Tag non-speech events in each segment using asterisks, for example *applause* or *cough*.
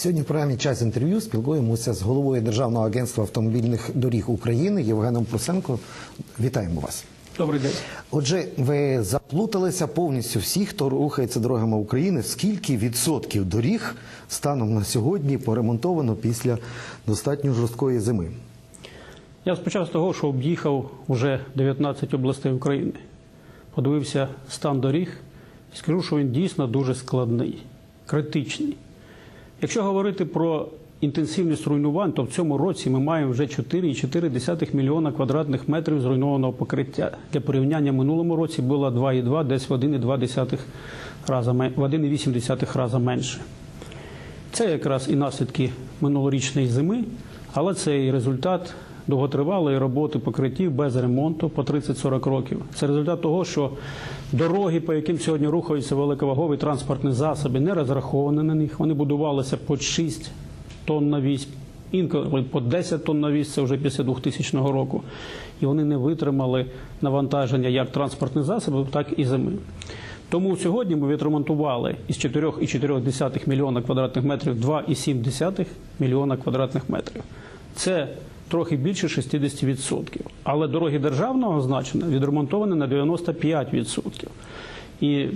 Сьогодні в програмі час інтерв'ю спілкуємося з головою Державного агентства автомобільних доріг України Євгеном Прусенко. Вітаємо вас. Добрий день. Отже, ви заплуталися повністю всі, хто рухається дорогами України. Скільки відсотків доріг станом на сьогодні поремонтовано після достатньо жорсткої зими? Я спочав з того, що об'їхав уже 19 областей України. Подивився стан доріг і скажу, що він дійсно дуже складний, критичний. Якщо говорити про інтенсивність руйнувань, то в цьому році ми маємо вже 4,4 мільйона квадратних метрів зруйнованого покриття. Для порівняння минулому році було 2,2, десь в 1,2 рази, мен- в 1,8 рази менше. Це якраз і наслідки минулорічної зими, але це і результат довготривалої роботи покриттів без ремонту по 30-40 років. Це результат того, що дороги, по яким сьогодні рухаються великовагові транспортні засоби, не розраховані на них. Вони будувалися по 6 тонн на вісь, інколи по 10 тонн на вісь, це вже після 2000 року. І вони не витримали навантаження як транспортних засобів, так і зими. Тому сьогодні ми відремонтували із 4,4 мільйона квадратних метрів 2,7 мільйона квадратних метрів. Це трохи більше 60%. Але дороги державного значення відремонтовані на 95%. І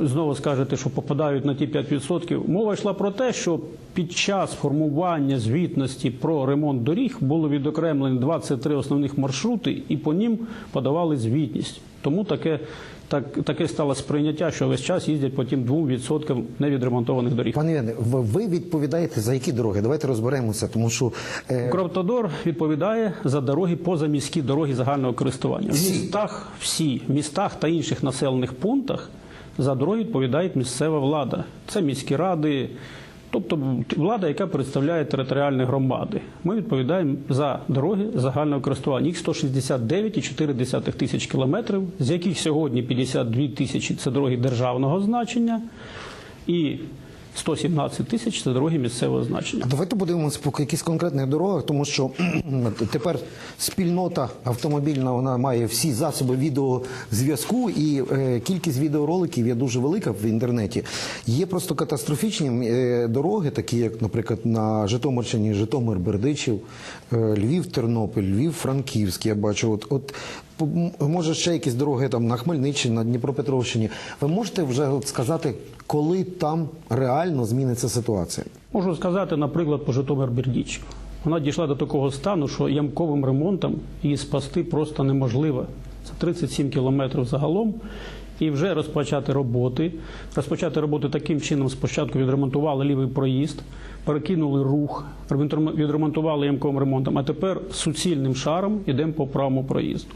знову скажете, що попадають на ті 5%. Мова йшла про те, що під час формування звітності про ремонт доріг було відокремлені 23 основних маршрути, і по ним подавали звітність. Тому таке, так, таке стало сприйняття, що весь час їздять по тим 2% невідремонтованих доріг. Пане Євгене, ви- відповідаєте за які дороги? Давайте розберемося, тому що е, Укравтодор відповідає за дороги позаміські дороги загального користування. В містах всі в містах та інших населених пунктах за дороги відповідає місцева влада. Це міські ради, тобто влада, яка представляє територіальні громади. Ми відповідаємо за дороги загального користування. Їх 169,4 тисяч кілометрів, з яких сьогодні 52 тисячі це дороги державного значення і 117 тисяч це дороги місцевого значення. Давайте подивимося по якихось конкретних дорогах, тому що тепер спільнота автомобільна вона має всі засоби відеозв'язку, і е, кількість відеороликів є дуже велика в інтернеті. Є просто катастрофічні е, дороги, такі як, наприклад, на Житомирщині, Житомир, Бердичів, е, Львів, Тернопіль, Львів, Франківськ. Я бачу, от, от може ще якісь дороги там на Хмельниччині, на Дніпропетровщині. Ви можете вже от сказати, коли там реально зміниться ситуація? Можу сказати, наприклад, по житомир бердіч Вона дійшла до такого стану, що ямковим ремонтом її спасти просто неможливо. Це 37 кілометрів загалом. І вже розпочати роботи. Розпочати роботи таким чином, спочатку відремонтували лівий проїзд, перекинули рух, відремонтували ямковим ремонтом, а тепер суцільним шаром йдемо по правому проїзду.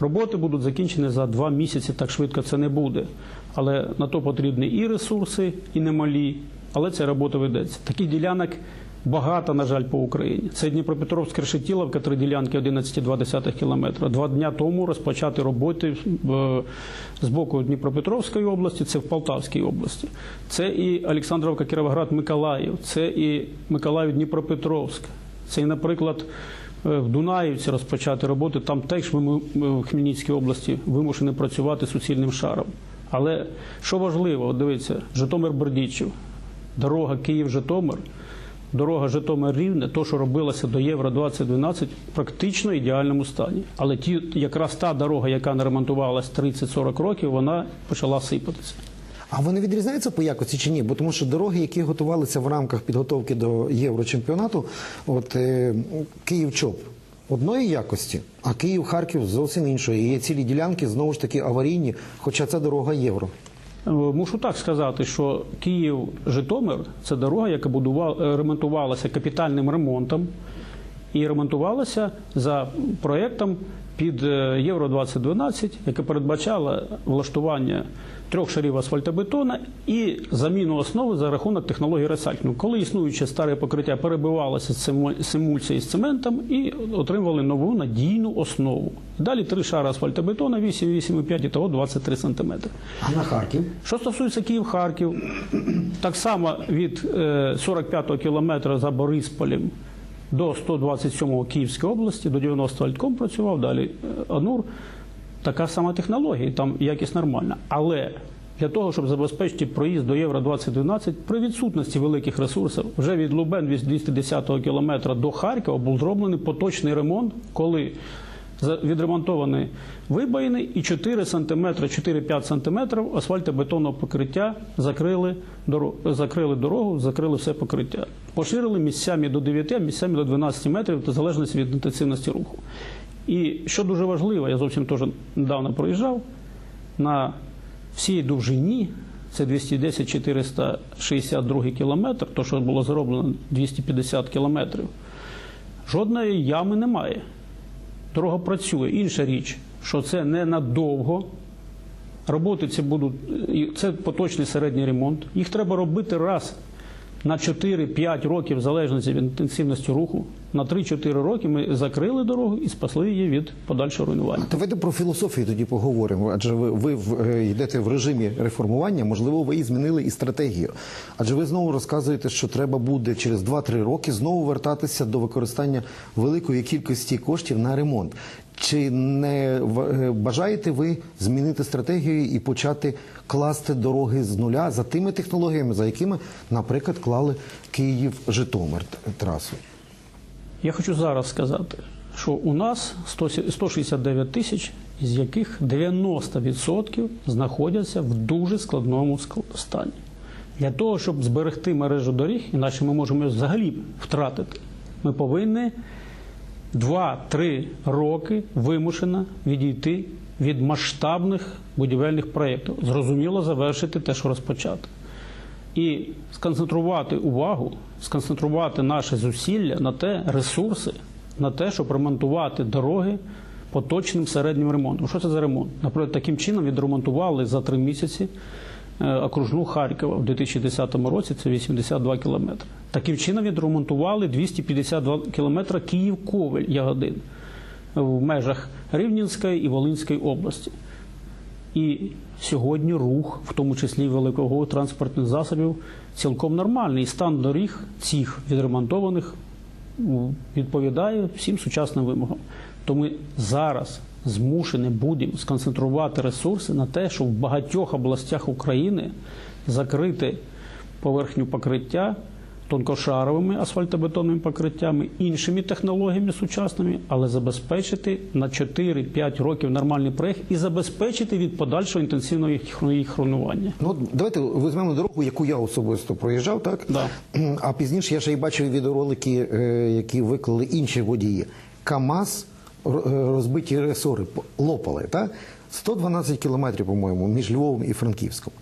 Роботи будуть закінчені за два місяці, так швидко це не буде. Але на то потрібні і ресурси, і немалі. Але ця робота ведеться. Таких ділянок багато, на жаль, по Україні. Це Дніпропетровська Решетіловка, три ділянки 11,2 кілометра. Два дня тому розпочати роботи з боку Дніпропетровської області, це в Полтавській області. Це і Олександровка, Кіровоград, Миколаїв, це і Миколаїв, Дніпропетровськ. Це і, наприклад, Е, в Дунаївці розпочати роботи. Там теж ми в Хмельницькій області вимушені працювати суцільним шаром. Але що важливо, дивіться, Житомир Бердічів, дорога Київ-Житомир, дорога Житомир-Рівне, то, що робилося до Євро 2012, практично ідеальному стані. Але ті, якраз та дорога, яка не ремонтувалась 30-40 років, вона почала сипатися. А вони відрізняються по якості чи ні? Бо тому що дороги, які готувалися в рамках підготовки до Єврочемпіонату, от е, Київ-Чоп одної якості, а Київ-Харків зовсім іншої. І є цілі ділянки знову ж таки аварійні, хоча це дорога євро. Е, Мушу так сказати, що Київ-Житомир це дорога, яка будувала, е, ремонтувалася капітальним ремонтом і ремонтувалася за проєктом під е, Євро 2012, яке передбачало влаштування трьох шарів асфальтобетона і заміну основи за рахунок технології ресайклінгу. Коли існуюче старе покриття перебивалося з емульсією з цементом і отримували нову надійну основу. Далі три шари асфальтобетона 8, 8,5 і того 23 сантиметри. А на Харків? Що стосується Київ-Харків, так само від е, 45-го кілометра за Борисполем до 127-го Київської області, до 90-го Альтком працював, далі е, Анур. Така сама технологія, там якість нормальна. Але для того, щоб забезпечити проїзд до Євро 2012 при відсутності великих ресурсів. Вже від Лубен від 210 кілометра до Харкова був зроблений поточний ремонт, коли відремонтовані вибоїни і 4 см, 4-5 см асфальтобетонного покриття закрили закрили дорогу, закрили все покриття. Поширили місцями до 9, місцями до 12 метрів, в залежності від інтенсивності руху. І що дуже важливо, я зовсім теж недавно проїжджав, на всій довжині, це 210-462 кілометр, то, що було зроблено 250 кілометрів, жодної ями немає. Дорога працює. Інша річ, що це не надовго. Роботи ці будуть, це поточний середній ремонт. Їх треба робити раз на 4-5 років, в залежності від інтенсивності руху. На 3-4 роки ми закрили дорогу і спасли її від подальшого руйнування. Давайте про філософію тоді поговоримо. Адже ви, ви в- е, йдете в режимі реформування, можливо, ви і змінили і стратегію. Адже ви знову розказуєте, що треба буде через 2-3 роки знову вертатися до використання великої кількості коштів на ремонт. Чи не е, бажаєте ви змінити стратегію і почати класти дороги з нуля за тими технологіями, за якими, наприклад, клали Київ-Житомир т- трасу? Я хочу зараз сказати, що у нас 100 169 тисяч, з яких 90% знаходяться в дуже складному ск- стані. Для того, щоб зберегти мережу доріг, іначе ми можемо її взагалі втратити, ми повинні 2-3 роки вимушено відійти від масштабних будівельних проєктів. Зрозуміло, завершити те, що розпочато. І сконцентрувати увагу, сконцентрувати наші зусилля на те, ресурси, на те, щоб ремонтувати дороги поточним середнім ремонтом. Що це за ремонт? Наприклад, таким чином відремонтували за три місяці окружну Харкова в 2010 році це 82 кілометри. Таким чином відремонтували 252 кілометри Київ-Ковель Ягодин в межах Рівненської і Волинської області. І сьогодні рух, в тому числі великого транспортних засобів, цілком нормальний. Стан доріг цих відремонтованих відповідає всім сучасним вимогам. То ми зараз змушені будемо сконцентрувати ресурси на те, щоб в багатьох областях України закрити поверхню покриття тонкошаровими асфальтобетонними покриттями, іншими технологіями сучасними, але забезпечити на 4-5 років нормальний проєкт і забезпечити від подальшого інтенсивного їх руйнування. Ну, давайте візьмемо дорогу, яку я особисто проїжджав, так? Да. А пізніше я ще й бачив відеоролики, е, які виклали інші водії. КАМАЗ розбиті ресори лопали, так? 112 кілометрів, по-моєму, між Львовом і Франківськом.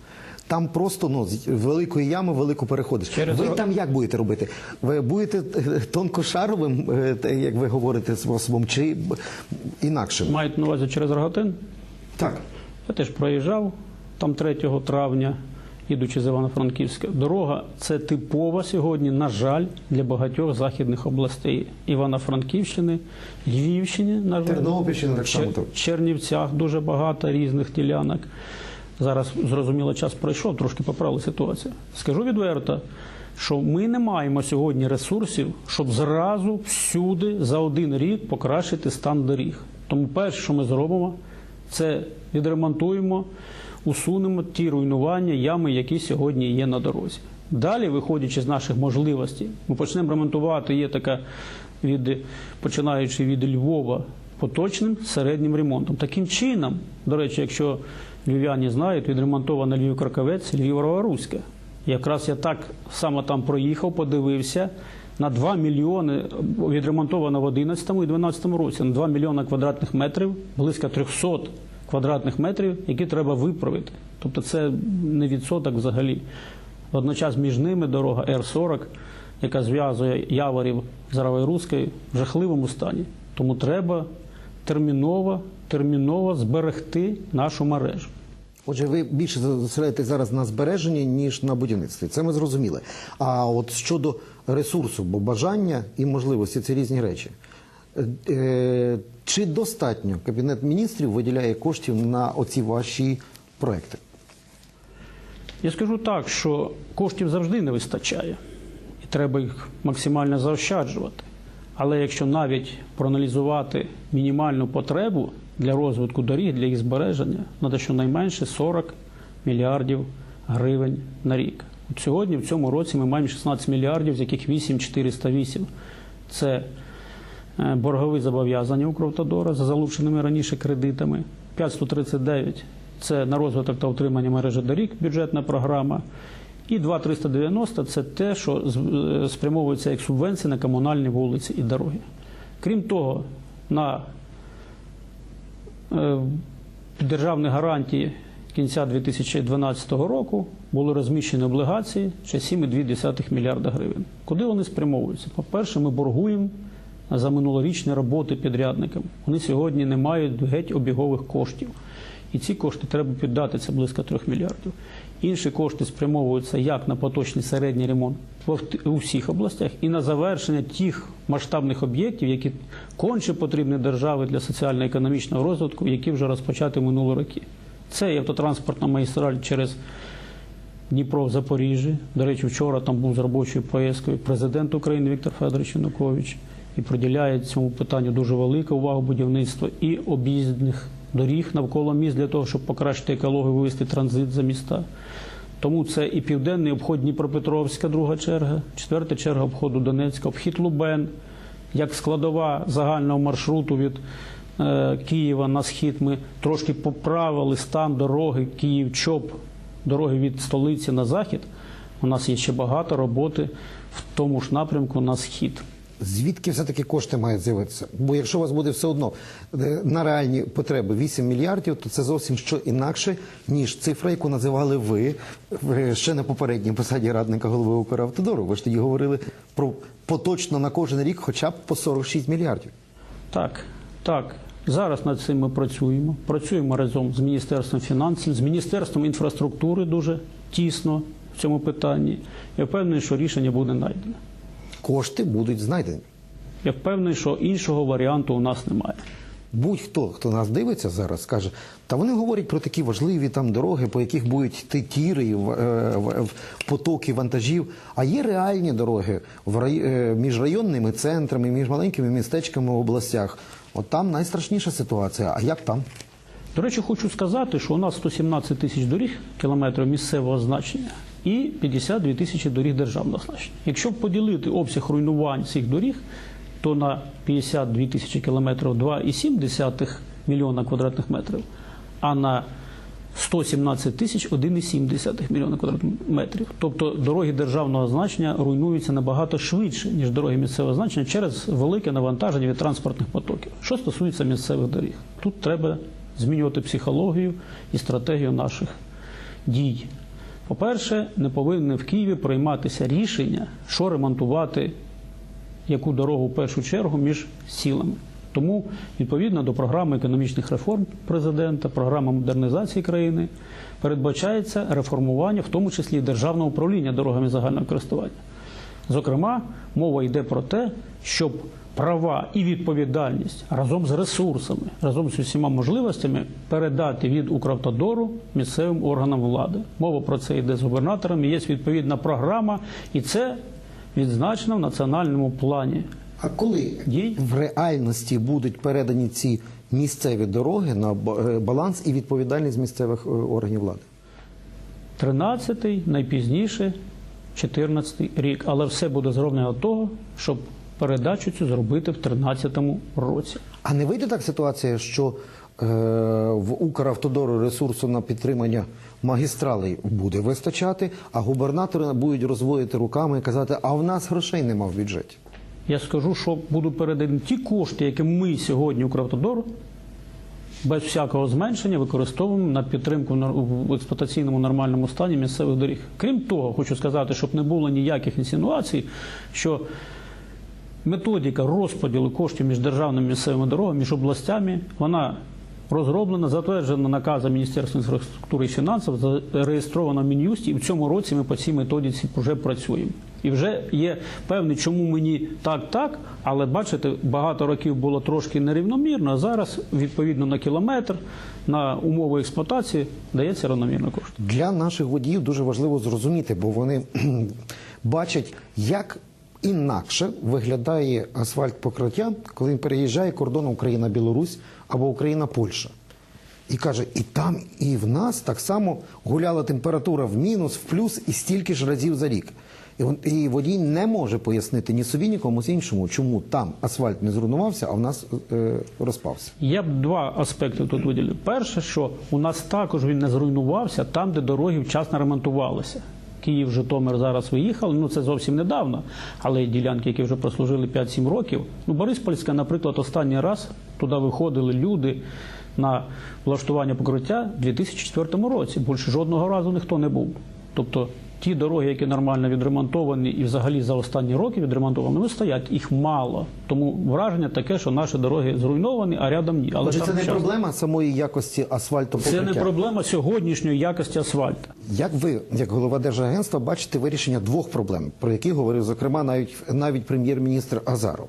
Там просто ну, з великої ями велику переходиш. Через Ви там як будете робити? Ви будете е, тонкошаровим, е, як ви говорите, способом, чи інакшим? Мають на увазі через Рогатин. Так. Я теж проїжджав там 3 травня, їдучи з Івано-Франківська. Дорога це типова сьогодні, на жаль, для багатьох західних областей Івано-Франківщини, Львівщини, на жаль, Тернопільщина так само. Чернівцях дуже багато різних ділянок. Зараз зрозуміло, час пройшов, трошки поправили ситуацію. Скажу відверто, що ми не маємо сьогодні ресурсів, щоб зразу всюди за один рік покращити стан доріг. Тому перше, що ми зробимо, це відремонтуємо, усунемо ті руйнування, ями, які сьогодні є на дорозі. Далі, виходячи з наших можливостей, ми почнемо ремонтувати. Є така від починаючи від Львова поточним середнім ремонтом. Таким чином, до речі, якщо львів'яні знають, відремонтована Львів Краковець, Львів Руська. Якраз я так само там проїхав, подивився. На 2 мільйони відремонтовано в 2011 і 2012 році. На 2 мільйони квадратних метрів, близько 300 квадратних метрів, які треба виправити. Тобто це не відсоток взагалі. Водночас між ними дорога Р-40, яка зв'язує Яворів з Равайруською, в жахливому стані. Тому треба терміново, терміново зберегти нашу мережу. Отже, ви більше зосередитесь зараз на збереженні, ніж на будівництві. Це ми зрозуміли. А от щодо ресурсу, бо бажання і можливості це різні речі. Е, Чи достатньо Кабінет міністрів виділяє коштів на оці ваші проекти? Я скажу так, що коштів завжди не вистачає, і треба їх максимально заощаджувати. Але якщо навіть проаналізувати мінімальну потребу для розвитку доріг, для їх збереження, треба щонайменше мільярдів гривень на рік. От сьогодні, в цьому році, ми маємо 16 мільярдів, з яких 8 408 – це боргові зобов'язання Укравтодора за залученими раніше кредитами. 539 – це на розвиток та утримання мережі доріг бюджетна програма. І 2390 – це те, що е, спрямовується як субвенції на комунальні вулиці і дороги. Крім того, на е, державні гарантії кінця 2012 року були розміщені облігації ще 7,2 мільярда гривень. Куди вони спрямовуються? По-перше, ми боргуємо за минулорічні роботи підрядникам. Вони сьогодні не мають геть обігових коштів. І ці кошти треба піддати, це близько 3 мільярдів. Інші кошти спрямовуються як на поточний середній ремонт у всіх областях і на завершення тих масштабних об'єктів, які конче потрібні державі для соціально-економічного розвитку, які вже розпочаті минулі роки. Це і автотранспортна магістраль через Дніпро в Запоріжжі. До речі, вчора там був з робочою поїздкою президент України Віктор Федорович Янукович і приділяє цьому питанню дуже велику увагу будівництва і об'їздних доріг навколо міст для того, щоб покращити екологію, вивести транзит за міста. Тому це і південний обход Дніпропетровська, друга черга, четверта черга обходу Донецька, обхід Лубен, як складова загального маршруту від е, Києва на схід. Ми трошки поправили стан дороги Київ-Чоп, дороги від столиці на захід. У нас є ще багато роботи в тому ж напрямку на схід. Звідки все-таки кошти мають з'явитися? Бо якщо у вас буде все одно е, на реальні потреби 8 мільярдів, то це зовсім що інакше, ніж цифра, яку називали ви е, ще на попередній посаді радника голови Укравтодору. Ви ж тоді говорили про поточно на кожен рік хоча б по 46 мільярдів. Так, так. Зараз над цим ми працюємо. Працюємо разом з Міністерством фінансів, з Міністерством інфраструктури дуже тісно в цьому питанні. Я впевнений, що рішення буде знайдено. Кошти будуть знайдені. Я впевнений, що іншого варіанту у нас немає. Будь-хто, хто нас дивиться зараз, скаже, та вони говорять про такі важливі там дороги, по яких будуть йти тіри, е, потоки вантажів. А є реальні дороги е, між районними центрами, між маленькими містечками в областях. От там найстрашніша ситуація. А як там? До речі, хочу сказати, що у нас 117 тисяч доріг кілометрів місцевого значення і 52 тисячі доріг державного значення. Якщо поділити обсяг руйнувань цих доріг, то на 52 тисячі кілометрів 2,7 мільйона квадратних метрів, а на 117 тисяч 1,7 мільйона квадратних метрів. Тобто дороги державного значення руйнуються набагато швидше, ніж дороги місцевого значення через велике навантаження від транспортних потоків. Що стосується місцевих доріг, тут треба змінювати психологію і стратегію наших дій. По-перше, не повинні в Києві прийматися рішення, що ремонтувати яку дорогу в першу чергу між сілами. Тому, відповідно до програми економічних реформ президента, програми модернізації країни, передбачається реформування, в тому числі державного управління дорогами загального користування. Зокрема, мова йде про те, щоб права і відповідальність разом з ресурсами, разом з усіма можливостями передати від Укравтодору місцевим органам влади. Мова про це йде з губернаторами. Є відповідна програма, і це відзначено в національному плані. А коли Дій? в реальності будуть передані ці місцеві дороги на е, баланс і відповідальність місцевих е, органів влади? 13-й, найпізніше 14-й рік. Але все буде зроблено того, щоб передачу цю зробити в 13-му році. А не вийде так ситуація, що е, в Укравтодору ресурсу на підтримання магістралей буде вистачати, а губернатори будуть розводити руками і казати, а в нас грошей нема в бюджеті. Я скажу, що будуть передані ті кошти, які ми сьогодні Укравтодору без всякого зменшення використовуємо на підтримку в експлуатаційному нормальному стані місцевих доріг. Крім того, хочу сказати, щоб не було ніяких інсинуацій, що методика розподілу коштів між державними місцевими дорогами, між областями, вона розроблена, затверджена наказом Міністерства інфраструктури і фінансів, зареєстрована в Мін'юсті, і в цьому році ми по цій методиці вже працюємо. І вже є певний, чому мені так, так, але бачите, багато років було трошки нерівномірно, а зараз, відповідно на кілометр, на умови експлуатації дається рівномірно кошти. Для наших водіїв дуже важливо зрозуміти, бо вони *clears throat* бачать, як інакше виглядає асфальт покриття, коли він переїжджає кордон Україна-Білорусь або Україна-Польща. І каже, і там, і в нас так само гуляла температура в мінус, в плюс і стільки ж разів за рік. І, водій не може пояснити ні собі, ні комусь іншому, чому там асфальт не зруйнувався, а в нас е, розпався. Я б два аспекти тут виділив. Перше, що у нас також він не зруйнувався там, де дороги вчасно ремонтувалися. Київ, Житомир зараз виїхали. Ну це зовсім недавно, але є ділянки, які вже прослужили 5-7 років. Ну, Бориспольська, наприклад, останній раз туди виходили люди на влаштування покриття в 2004 році. Більше жодного разу ніхто не був. Тобто ті дороги, які нормально відремонтовані і взагалі за останні роки відремонтовані, вони стоять, їх мало. Тому враження таке, що наші дороги зруйновані, а рядом ні. Але Отже, це не вчасно. проблема самої якості асфальту Це не проблема сьогоднішньої якості асфальту. Як ви, як голова держагентства, бачите вирішення двох проблем, про які говорив зокрема навіть навіть прем'єр-міністр Азаров,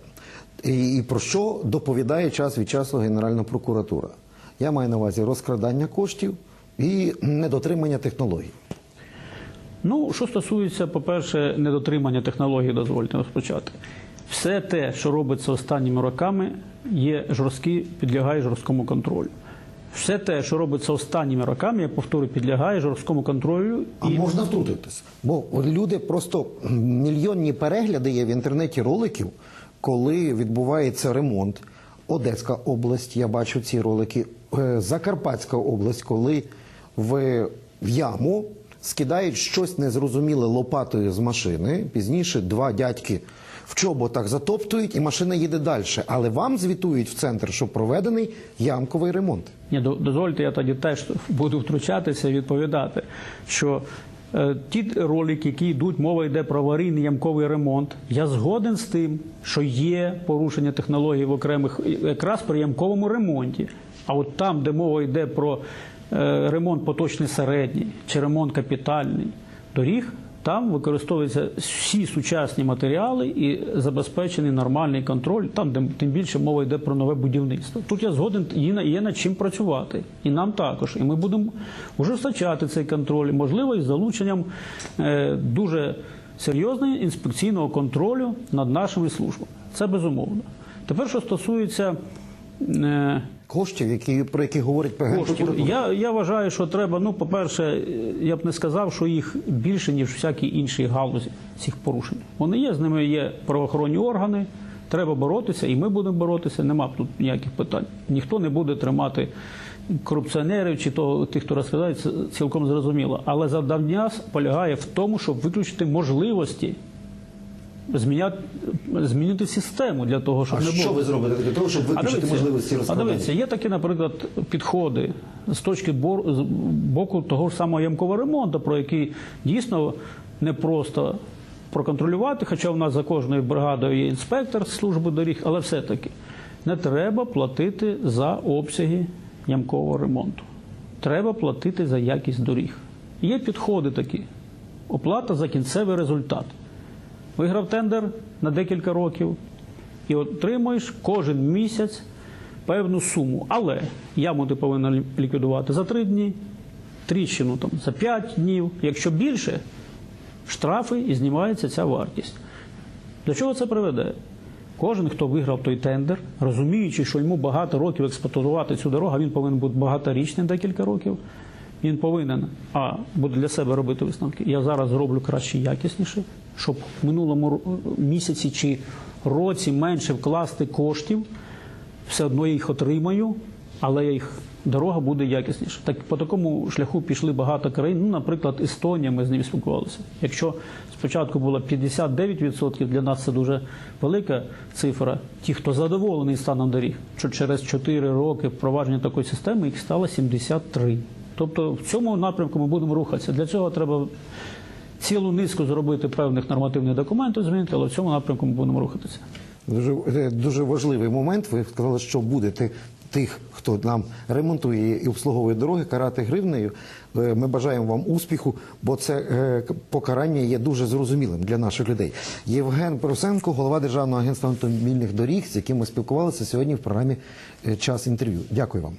і, і про що доповідає час від часу Генеральна прокуратура? Я маю на увазі розкрадання коштів і недотримання технологій. Ну, що стосується, по-перше, недотримання технологій, дозвольте розпочати. Все те, що робиться останніми роками, є жорсткі, підлягає жорсткому контролю. Все те, що робиться останніми роками, я повторюю, підлягає жорсткому контролю. А можна втрутитись? Бо люди просто мільйонні перегляди є в інтернеті роликів, коли відбувається ремонт. Одеська область, я бачу ці ролики. Е, Закарпатська область, коли в, в яму скидають щось незрозуміле лопатою з машини. Пізніше два дядьки в чоботах затоптують, і машина їде далі. Але вам звітують в центр, що проведений ямковий ремонт. Ні, дозвольте, я тоді теж буду втручатися і відповідати, що е, ті ролики, які йдуть, мова йде про аварійний ямковий ремонт. Я згоден з тим, що є порушення технологій в окремих якраз при ямковому ремонті. А от там, де мова йде про ремонт поточний середній чи ремонт капітальний доріг, там використовуються всі сучасні матеріали і забезпечений нормальний контроль, там, де тим більше мова йде про нове будівництво. Тут я згоден, є, є над чим працювати. І нам також. І ми будемо ужесточати цей контроль, можливо, із залученням е, дуже серйозного інспекційного контролю над нашими службами. Це безумовно. Тепер, що стосується. Е, Коштів, які, про які говорить ПГ коштів. Я, я вважаю, що треба, ну, по-перше, я б не сказав, що їх більше, ніж всякі інші галузі цих порушень. Вони є, з ними є правоохоронні органи, треба боротися, і ми будемо боротися, нема тут ніяких питань. Ніхто не буде тримати корупціонерів чи того, тих, хто розказає, це цілком зрозуміло. Але завдання полягає в тому, щоб виключити можливості зміняти, змінити систему для того, щоб А не було. що ви зробите для того, щоб виключити можливості а дивіться, є такі, наприклад, підходи з точки боку того ж самого ямкового ремонту, про який дійсно не просто проконтролювати, хоча у нас за кожною бригадою є інспектор служби доріг, але все-таки не треба платити за обсяги ямкового ремонту. Треба платити за якість доріг. Є підходи такі. Оплата за кінцевий результат. Виграв тендер на декілька років і отримуєш кожен місяць певну суму. Але яму ти повинен ліквідувати за три дні, тріщину там за п'ять днів. Якщо більше, штрафи і знімається ця вартість. До чого це приведе? Кожен, хто виграв той тендер, розуміючи, що йому багато років експлуатувати цю дорогу, він повинен бути багаторічним декілька років. Він повинен а буде для себе робити висновки. Я зараз зроблю краще, якісніше, щоб в минулому місяці чи році менше вкласти коштів, все одно я їх отримаю, але я їх дорога буде якісніша. Так по такому шляху пішли багато країн. Ну, наприклад, Естонія, ми з ними спілкувалися. Якщо спочатку було 59%, для нас це дуже велика цифра. Ті, хто задоволений станом доріг, що через 4 роки впровадження такої системи їх стало 73%. Тобто в цьому напрямку ми будемо рухатися. Для цього треба цілу низку зробити певних нормативних документів, змінити, але в цьому напрямку ми будемо рухатися. Дуже, е, дуже важливий момент. Ви сказали, що будете тих, хто нам ремонтує і обслуговує дороги, карати гривнею. Е, Ми бажаємо вам успіху, бо це е, покарання є дуже зрозумілим для наших людей. Євген Просенко, голова Державного агентства автомобільних доріг, з яким ми спілкувалися сьогодні в програмі Час інтерв'ю. Дякую вам.